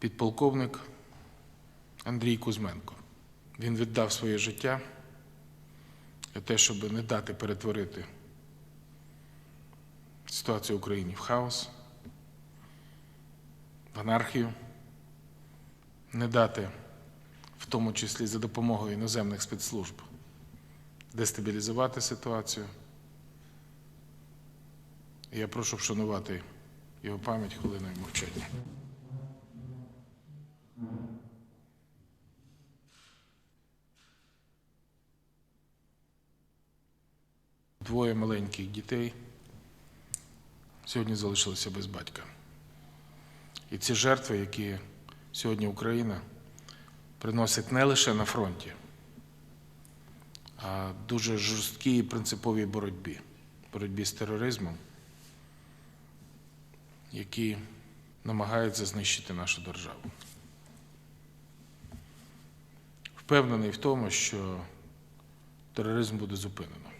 підполковник Андрій Кузьменко. Він віддав своє життя для те, щоб не дати перетворити ситуацію в Україні в хаос, в анархію, не дати, в тому числі за допомогою іноземних спецслужб, дестабілізувати ситуацію. Я прошу вшанувати його пам'ять хвилиною мовчання. Двоє маленьких дітей сьогодні залишилися без батька. І ці жертви, які сьогодні Україна приносить не лише на фронті, а дуже жорсткій і принциповій боротьбі, боротьбі з тероризмом, які намагаються знищити нашу державу. Впевнений в тому, що тероризм буде зупинено.